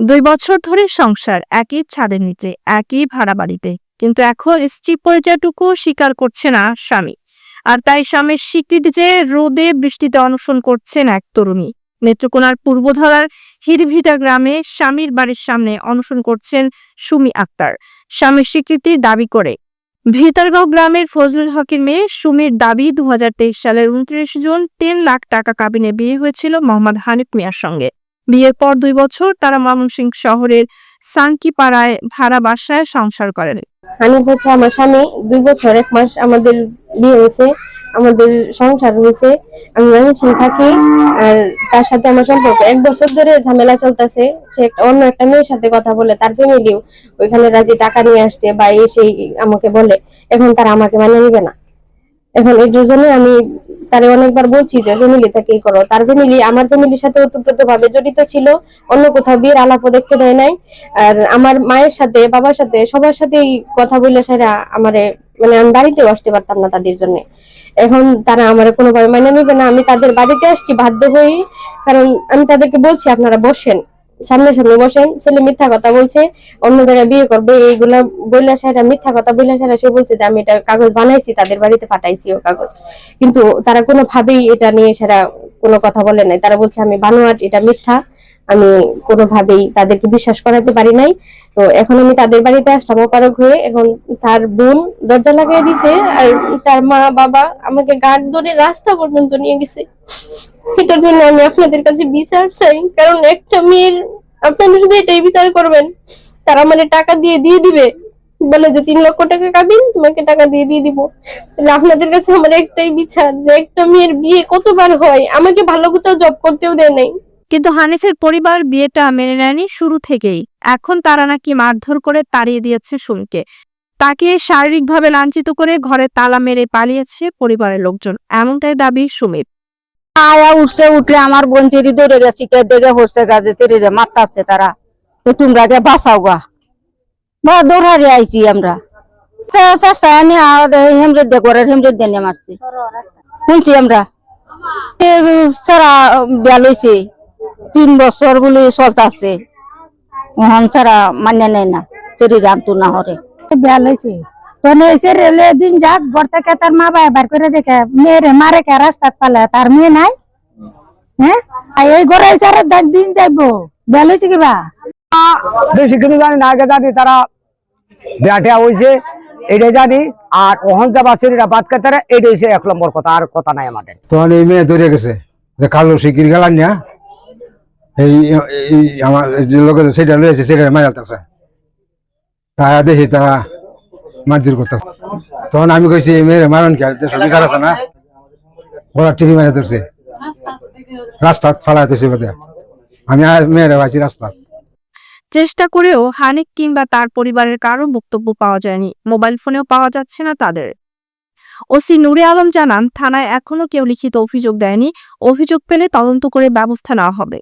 দুই বছর ধরে সংসার, একই ছাদের নিচে, একই ভাড়া বাড়িতে। কিন্তু এখন স্ত্রী পরিচয়টুকু স্বীকার করছে না স্বামী। আর তাই স্বামীর স্বীকৃতি যে রোদে বৃষ্টিতে অনশন করছেন এক তরুণী। নেত্রকোনার পূর্বধরার হিরভিটা গ্রামে স্বামীর বাড়ির সামনে অনশন করছেন সুমি আক্তার। স্বামীর স্বীকৃতির দাবি করে। ভিতরগাঁও গ্রামের ফজলুল হকের মেয়ে সুমির দাবি দু হাজার তেইশ সালের উনত্রিশ জুন তিন লাখ টাকা কাবিনে বিয়ে হয়েছিল মোহাম্মদ হানিফ মিয়ার সঙ্গে। বিয়ের পর দুই বছর তারা ময়মনসিংহ শহরের সাংকিপাড়ায় ভাড়া বাসায় সংসার করেন। হানিফ হচ্ছে আমার স্বামী, দুই বছর, এক মাস আমাদের বিয়ে হয়েছে, আমাদের সংসার হয়েছে। আমি ময়মনসিং থাকি আর তার সাথে আমার সম্পর্ক। এক বছর ধরে ঝামেলা চলতেছে, সে একটা- অন্য একটা মেয়ের সাথে কথা বলে, তার ফ্যামিলিও ওইখানে রাজি টাকা নিয়ে আসছে বা এসেই আমাকে বলে, এখন তারা আমাকে মানে নিবে না। এখন এটার জন্য আমি তারে অনেকবার বলছি যে, ফ্যামিলি এই করো? তার ফ্যামিলি, আমার ফ্যামিলির সাথে ওতপ্রোত ভাবে জড়িত ছিল। অন্য কোথাও বিয়ের আলাপও দেখতে দেয় নাই। আর আমার মায়ের সাথে, বাবার সাথে, সবার সাথেই কথা বলে সেরা আমারে মানে আমি বাড়িতেও আসতে পারতাম না তাদের জন্য। এখন তারা আমার কোনোভাবে মানে নিবে না। আমি তাদের বাড়িতে আসছি বাধ্য হয়ে কারণ আমি তাদেরকে বলছি, আপনারা বসেন। সামনে সামনে বসেন, ছেলে মিথ্যা কথা বলছে, অন্য জায়গায় বিয়ে করবে, এইগুলা বইলা সাহেরা মিথ্যা কথা বইলা সাহেরা সে বলছে যে আমি এটা কাগজ বানাইছি, তাদের বাড়িতে পাঠাইছি ও কাগজ। কিন্তু তারা কোনোভাবেই এটা নিয়ে সেরা কোনো কথা বলে নাই। তারা বলছে আমি বানোয়াট, এটা মিথ্যা। আমি কোনোভাবেই তাদেরকে বিশ্বাস করাতে পারি নাই। তো এখন আমি তাদের বাড়িতে আসলাম অপারক হয়ে। এখন তার বোন দরজা লাগিয়ে দিছে আর তার মা, বাবা আমাকে গার্ড ধরে রাস্তা পর্যন্ত নিয়ে গেছে। এটার জন্য আমি আপনাদের কাছে বিচার চাই, কারণ একটা মেয়ের আপনারা শুধু এটাই বিচার করবেন। তারা মানে টাকা দিয়ে দিয়ে দিবে। বলে যে তিন লক্ষ টাকা কাবিন, তোমাকে টাকা দিয়ে দিয়ে দিব। তাহলে আপনাদের কাছে আমার একটাই বিচার যে একটা মেয়ের বিয়ে কতবার হয়? আমাকে ভালো কোথাও জব করতেও দেয় নাই। কিন্তু হানিফের পরিবার বিয়েটা মেনে নেয়নি শুরু থেকেই। এখন তারা নাকি মারধর করে তাড়িয়ে দিয়েছে সুমিকে। তাকে শারীরিকভাবে লাঞ্ছিত করে ঘরে তালা মেরে পালিয়েছে পরিবারের লোকজন। এমনটাই দাবি সুমির। আয়া উঠছে উঠলে আমার বোন চেরি দৌড়ে গেছি কে দেখে বসতে গেছে চেরি রে তারা। তো তোমরা কে বাঁচাও গা। বা দৌড়ারে আইছি আমরা। চেষ্টা করে হেমরে দেনে মারছি। শুনছি আমরা। সারা বেল হয়েছে তিন বছর বলে চলতেছে ওহন সারা মান্য নেয় না চেরি রাখতো না হরে বেল হয়েছে তো এসে রেলে দিন যাক ঘর থেকে তার মা বাবা বার করে দেখে মেয়েরে মারে কে রাস্তাত পালে তার মেয়ে নাই? হ্যাঁ আর এই ঘরে এসে আর দিন যাইবো বেল হয়েছে কিবা? বেশি কিছু জানি না আগে জানি তারা ব্যাটে হয়েছে এটাই জানি। আর বাদ কাতারে এটাই এক নম্বর কথা আর কথা নাই আমাদের। তখন এই মেয়ে ধরে গেছে যে কালো শিকির গেলাম না? এই আমার তখন আমি আর মেয়েরা চেষ্টা করেও হানিফ কিংবা তার পরিবারের কারও বক্তব্য পাওয়া যায়নি। মোবাইল ফোনেও পাওয়া যাচ্ছে না তাদের। ওসি নুরে আলম জানান, থানায় এখনও কেউ লিখিত অভিযোগ দেয়নি। অভিযোগ পেলে তদন্ত করে ব্যবস্থা নেওয়া হবে।